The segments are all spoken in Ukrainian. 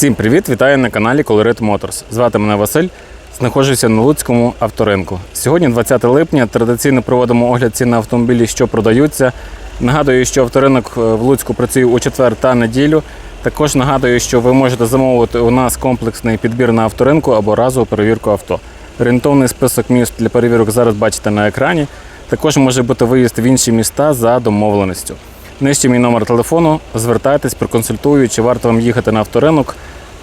Всім привіт! Вітаю на каналі Colorit Motors. Звати мене Василь. Знаходжуся на Луцькому авторинку. Сьогодні, 20 липня, традиційно проводимо огляд цін на автомобілі, що продаються. Нагадую, що авторинок е, в Луцьку працює у четвер та неділю. Також нагадую, що ви можете замовити у нас комплексний підбір на авторинку або разову перевірку авто. Орієнтовний список міст для перевірок зараз бачите на екрані. Також може бути виїзд в інші міста за домовленістю. Нижче мій номер телефону. Звертайтесь, проконсультую, чи варто вам їхати на авторинок,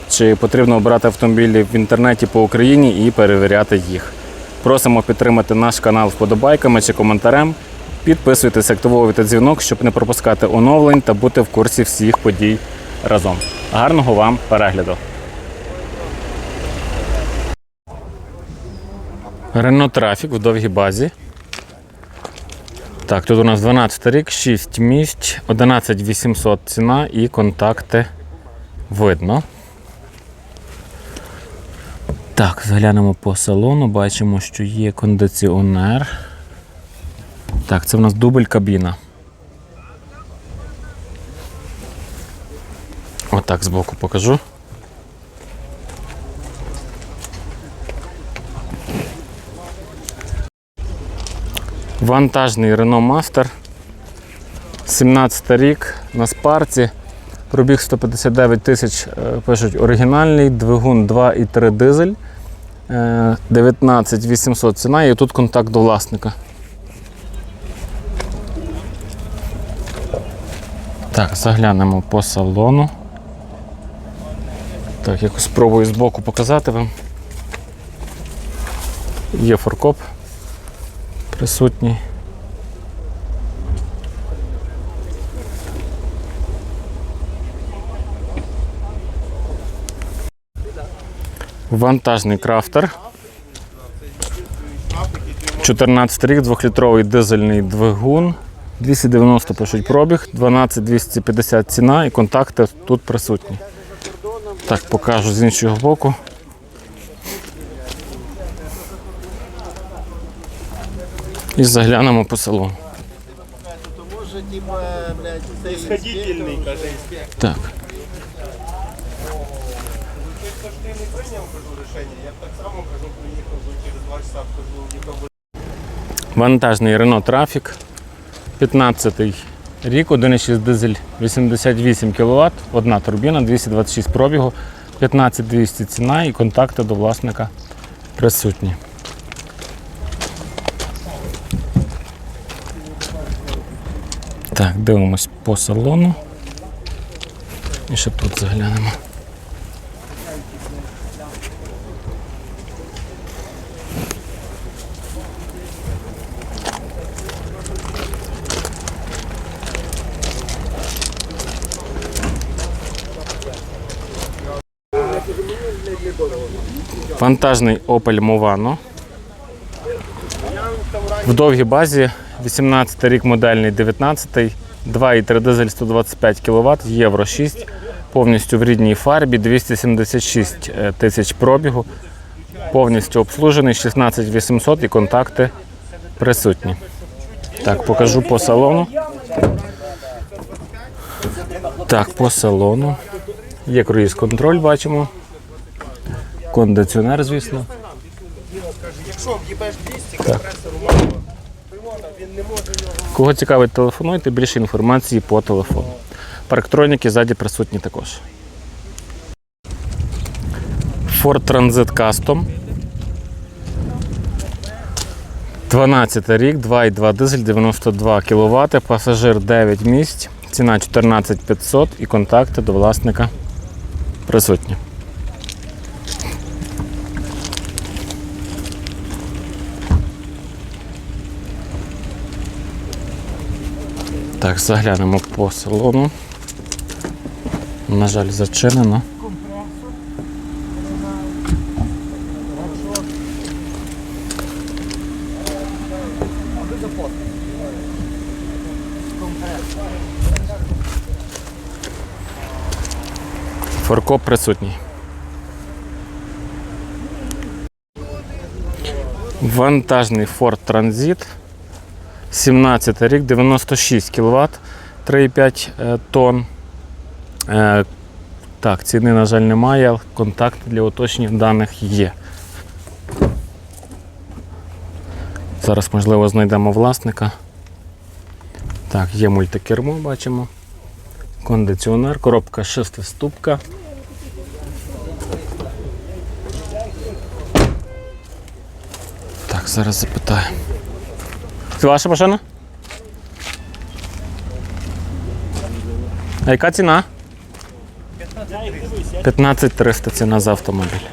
чи потрібно обирати автомобілі в інтернеті по Україні і перевіряти їх. Просимо підтримати наш канал вподобайками чи коментарем. Підписуйтесь, активовуйте дзвінок, щоб не пропускати оновлень та бути в курсі всіх подій разом. Гарного вам перегляду! Рено Трафік в довгій базі. Так, тут у нас 12 рік, 6 місць, 11 800 ціна і контакти видно. Так, заглянемо по салону, бачимо, що є кондиціонер. Так, це в нас дубль кабіна. Отак збоку покажу. Вантажний Renault Master. 17 рік на спарці. Пробіг 159 тисяч, е, пишуть оригінальний, двигун 2,3 дизель. е, 19 800 ціна і тут контакт до власника. Так, заглянемо по салону. Так, якось спробую збоку показати вам. Є форкоп присутній. Вантажний крафтер. 14 рік, 2-літровий дизельний двигун. 290 пишуть пробіг, 12 250 ціна і контакти тут присутні. Так, покажу з іншого боку. І заглянемо по каже. Так. Вантажний Renault Traffic. 15 рік, 1,6 дизель, 88 кВт, одна турбіна, 226 пробігу, 15200 ціна і контакти до власника присутні. Так, дивимось по салону. І ще тут заглянемо. Вантажний Opel Movano. В довгій базі 18 рік модельний 19 2,3 дизель 125 кВт, Євро 6, повністю в рідній фарбі, 276 е, тисяч пробігу, повністю обслужений, 16 800 і контакти присутні. Так, покажу по салону. Так, по салону. Є круїз контроль, бачимо. Кондиціонер, звісно. Якщо в'їбеш 200, компресор у мало, Пивона, він не може його. Кого цікавить, телефонуйте, більше інформації по телефону. Парктроніки ззаді присутні також. Ford Transit Custom. 12 рік, 2,2 дизель, 92 кВт, пасажир 9 місць, ціна 14 500 і контакти до власника присутні. Так, заглянемо по салону. На жаль, зачинено. Форкоп присутній. Вантажний Ford Transit 17 рік, 96 кВт, 3,5 е, тонн. Е, Так, ціни, на жаль, немає, контакт для уточнення даних є. Зараз, можливо, знайдемо власника. Так, є мультикермо, бачимо. Кондиціонер, коробка шестиступка. Так, зараз запитаю. Це ваша машина? А яка ціна? 15 300 ціна за автомобіль.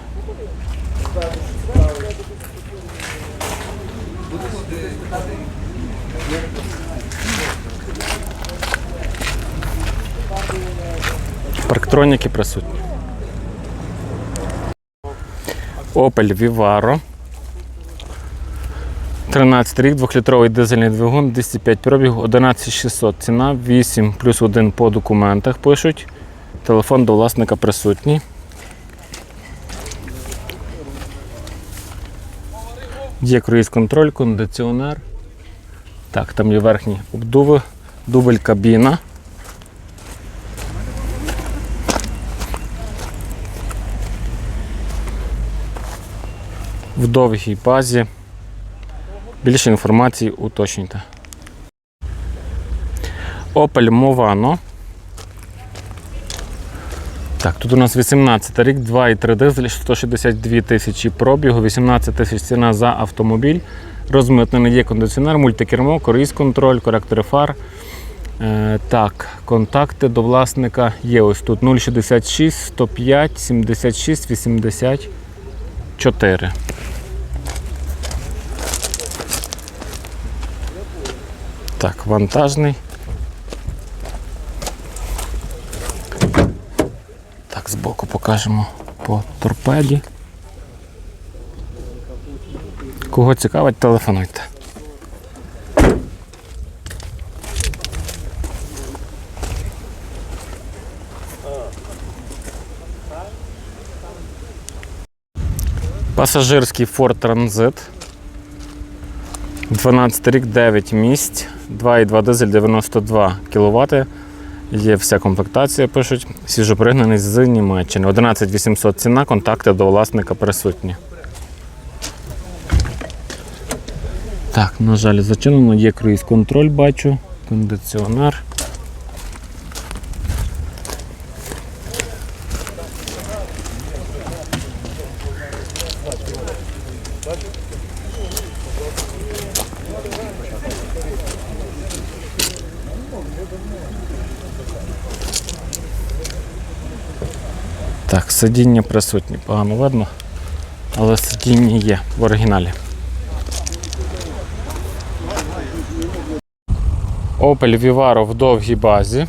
Парктроніки присутні. Opel Vivaro. 13 рік, 2-літровий дизельний двигун, 205 пробіг, 11600 ціна, 8 плюс 1 по документах пишуть. Телефон до власника присутній. Є круїз контроль, кондиціонер. Так, там є верхні обдуви, дубль кабіна. В довгій базі. Більше інформації уточнюйте. Opel Movano. Так, тут у нас 18 рік, 2,3 дизель, 162 тисячі пробігу, 18 тисяч ціна за автомобіль. Розмитнений є кондиціонер, мультикермо, круїз контроль, коректори фар. Е, так, контакти до власника є ось тут 066 105 76 84. Так, вантажний. Так, збоку покажемо по торпеді. Кого цікавить, телефонуйте. Пасажирський Ford Transit. 12 рік, 9 місць, 2,2 дизель 92 кВт. Є вся комплектація, пишуть. Свіжопригнаний з Німеччини. 11 800 ціна, контакти до власника присутні. Так, на жаль, зачинено, є круїз контроль, бачу, кондиціонер. Так, сидіння присутні, погано видно, але сидіння є в оригіналі. Opel Vivaro в довгій базі.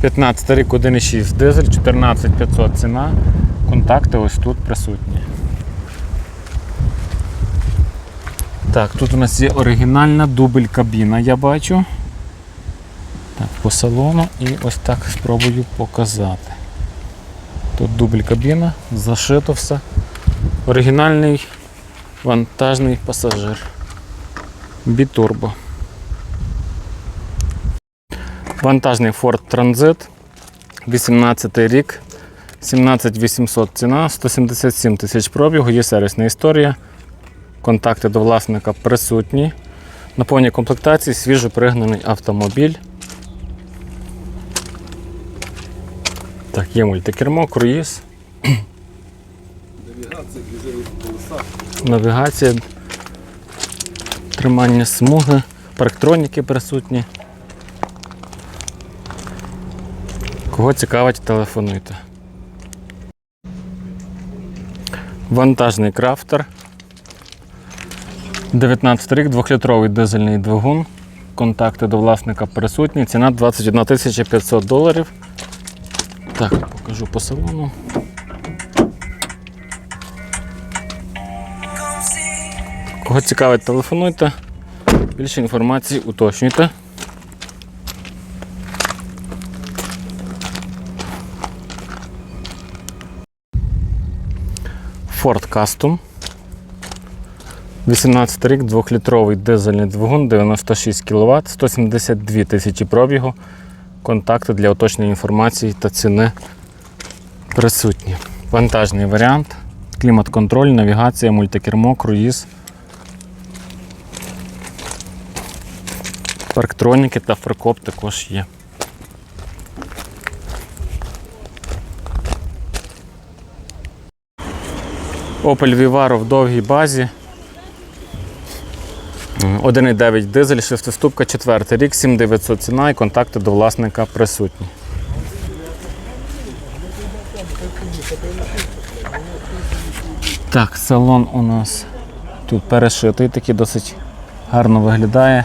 15 рік 1,6 дизель, 14500 ціна. Контакти ось тут присутні. Так, тут у нас є оригінальна дубль кабіна, я бачу. Так, по салону і ось так спробую показати. Тут дубль кабіна, зашито все. Оригінальний вантажний пасажир. Бітурбо. Вантажний Ford Transit. 18 рік. 17800 ціна, 177 тисяч пробігу, є сервісна історія. Контакти до власника присутні. На повній комплектації свіжо пригнаний автомобіль. Так, є мультикермо, круїз. Навігація, тримання смуги, парктроніки присутні. Кого цікавить, телефонуйте. Вантажний крафтер. 19 рік, 2-літровий дизельний двигун. Контакти до власника присутні. Ціна 21 500 доларів. Так, покажу по салону. Кого цікавить, телефонуйте. Більше інформації уточнюйте. Ford Custom. 18 рік, 2-літровий дизельний двигун, 96 кВт, 172 тисячі пробігу. Контакти для уточнення інформації та ціни Присутні. Вантажний варіант. Клімат-контроль, навігація, мультикермо, круїз. Парктроніки та фаркоп також є. Opel Vivaro в довгій базі. 1,9 дизель, шестиступка, 4 рік, 7900 ціна і контакти до власника присутні. Так, салон у нас тут перешитий, такий досить гарно виглядає.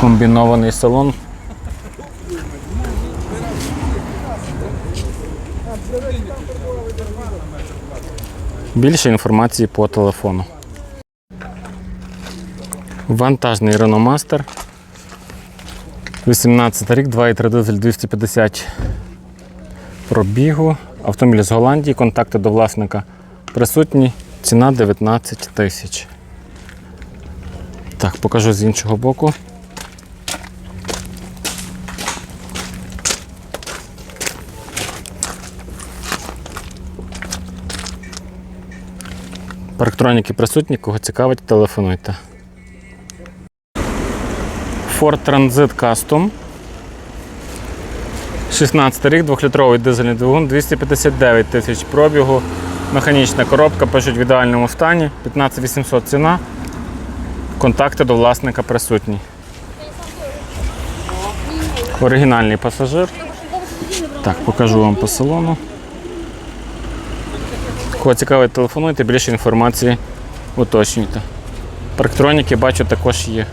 Комбінований салон. Більше інформації по телефону. Вантажний Renault Master. 18 рік, 2,3 дизель 250 пробігу. Автомобіль з Голландії, контакти до власника присутні. Ціна 19 тисяч. Так, покажу з іншого боку. Парктроніки присутні, кого цікавить, телефонуйте. Ford Transit Custom. 16 рік, 2-літровий дизельний двигун, 259 тисяч пробігу. Механічна коробка, пишуть в ідеальному стані. 15800 ціна. Контакти до власника присутні. Оригінальний пасажир. Так, покажу вам по салону. Кого цікавить, телефонуйте, більше інформації уточнюйте. Парктроніки бачу також є.